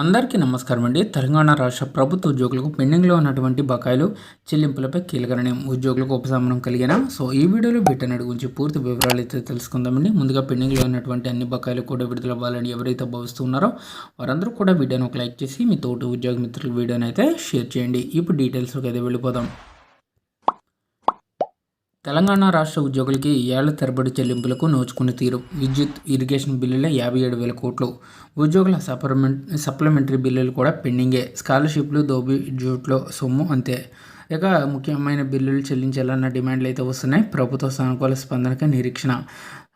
అందరికీ నమస్కారం అండి. తెలంగాణ రాష్ట్ర ప్రభుత్వ ఉద్యోగులకు పెండింగ్లో ఉన్నటువంటి బకాయిలు చెల్లింపులపై కీలక నిర్ణయం ఉద్యోగులకు ఉపశమనం కలిగిన సో ఈ వీడియోలో వీటన్నిటి గురించి పూర్తి వివరాలు అయితే తెలుసుకుందామండి. ముందుగా పెండింగ్లో ఉన్నటువంటి అన్ని బకాయిలు కూడా విడుదల అవ్వాలని ఎవరైతే భావిస్తున్నారో వారందరూ కూడా వీడియోని ఒక లైక్ చేసి మీ తోటి ఉద్యోగ మిత్రులకు వీడియోని అయితే షేర్ చేయండి. ఇప్పుడు డీటెయిల్స్లోకి అయితే వెళ్ళిపోదాం. తెలంగాణ రాష్ట్ర ఉద్యోగులకి ఏళ్ళ తరబడి చెల్లింపులకు నోచుకుని తీరు. విద్యుత్ ఇరిగేషన్ బిల్లులే యాభై ఏడు వేల కోట్లు. ఉద్యోగుల సప్లిమెంట్ సప్లిమెంటరీ బిల్లులు కూడా పెండింగే. స్కాలర్షిప్లు దోబి జూట్లో సొమ్ము అంతే. ఇక ముఖ్యమైన బిల్లులు చెల్లించాలన్న డిమాండ్లు అయితే వస్తున్నాయి. ప్రభుత్వ సానుకూల స్పందనకి నిరీక్షణ.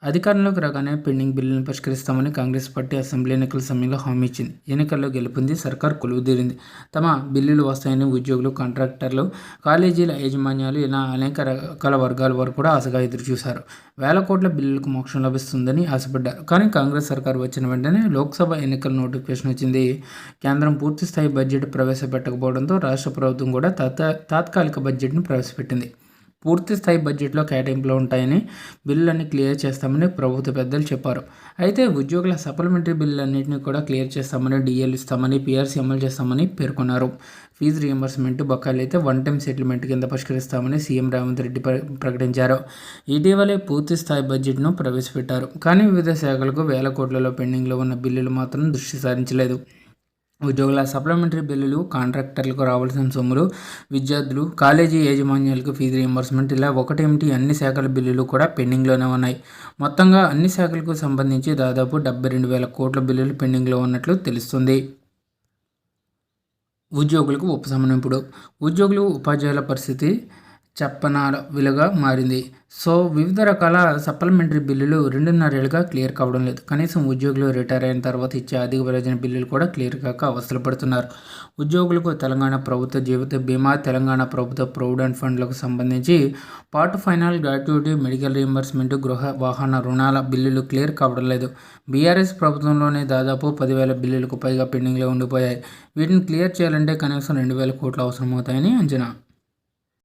అధికారంలోకి రాగానే పెండింగ్ బిల్లులను పరిష్కరిస్తామని కాంగ్రెస్ పార్టీ అసెంబ్లీ ఎన్నికల సమయంలో హామీ ఇచ్చింది. ఎన్నికల్లో గెలుపొంది సర్కార్ కొలువుదీరింది. తమ బిల్లులు వస్తాయని ఉద్యోగులు కాంట్రాక్టర్లు కాలేజీల యాజమాన్యాలు ఇలా అనేక రకాల వర్గాల వారు కూడా ఆశగా ఎదురుచూశారు. వేల కోట్ల బిల్లులకు మోక్షం లభిస్తుందని ఆశపడ్డారు. కానీ కాంగ్రెస్ సర్కార్ వచ్చిన వెంటనే లోక్సభ ఎన్నికల నోటిఫికేషన్ వచ్చింది. కేంద్రం పూర్తి స్థాయి బడ్జెట్ ప్రవేశపెట్టకపోవడంతో రాష్ట్ర ప్రభుత్వం కూడా తాత్కాలిక బడ్జెట్ను ప్రవేశపెట్టింది. పూర్తి స్థాయి బడ్జెట్లో కేటాయింపులు ఉంటాయని బిల్లులన్నీ క్లియర్ చేస్తామని ప్రభుత్వ పెద్దలు చెప్పారు. అయితే ఉద్యోగుల సప్లిమెంటరీ బిల్లులన్నింటినీ కూడా క్లియర్ చేస్తామని డిఎల్ ఇస్తామని పిఆర్సీ అమలు చేస్తామని పేర్కొన్నారు. ఫీజు రియంబర్స్మెంట్ బకాయిలు అయితే వన్ టైం సెటిల్మెంట్ కింద పరిష్కరిస్తామని సీఎం రేవంత్ రెడ్డి ప్రకటించారు. ఇటీవలే పూర్తి స్థాయి బడ్జెట్ను ప్రవేశపెట్టారు. కానీ వివిధ శాఖలకు వేల కోట్లలో పెండింగ్లో ఉన్న బిల్లులు మాత్రం దృష్టి సారించలేదు. ఉద్యోగుల సప్లిమెంటరీ బిల్లులు కాంట్రాక్టర్లకు రావాల్సిన సొమ్ములు విద్యార్థులు కాలేజీ యాజమాన్యాలకు ఫీజు రియంబర్స్మెంట్ ఇలా ఒకటేమిటి అన్ని శాఖల బిల్లులు కూడా పెండింగ్లోనే ఉన్నాయి. మొత్తంగా అన్ని శాఖలకు సంబంధించి దాదాపు డెబ్బై రెండు వేల కోట్ల బిల్లులు పెండింగ్లో ఉన్నట్లు తెలుస్తుంది. ఉద్యోగులకు ఉపశమనం ఇప్పుడు. ఉద్యోగులు ఉపాధ్యాయుల పరిస్థితి చెప్పనాల విలుగా మారింది. సో వివిధ రకాల సప్లిమెంటరీ బిల్లులు రెండున్నరేళ్ళుగా క్లియర్ కావడం లేదు. కనీసం ఉద్యోగులు రిటైర్ అయిన తర్వాత ఇచ్చే అధిక ప్రయోజన బిల్లులు కూడా క్లియర్ కాక అవసరం పడుతున్నారు. ఉద్యోగులకు తెలంగాణ ప్రభుత్వ జీవిత బీమా తెలంగాణ ప్రభుత్వ ప్రొవిడెంట్ ఫండ్లకు సంబంధించి part final gratuity medical reimbursement గృహ వాహన రుణాల బిల్లులు క్లియర్ కావడం లేదు. బీఆర్ఎస్ ప్రభుత్వంలోనే దాదాపు పదివేల బిల్లులకు పైగా పెండింగ్లో ఉండిపోయాయి. వీటిని క్లియర్ చేయాలంటే కనీసం రెండు వేల కోట్లు అవసరమవుతాయని అంచనా.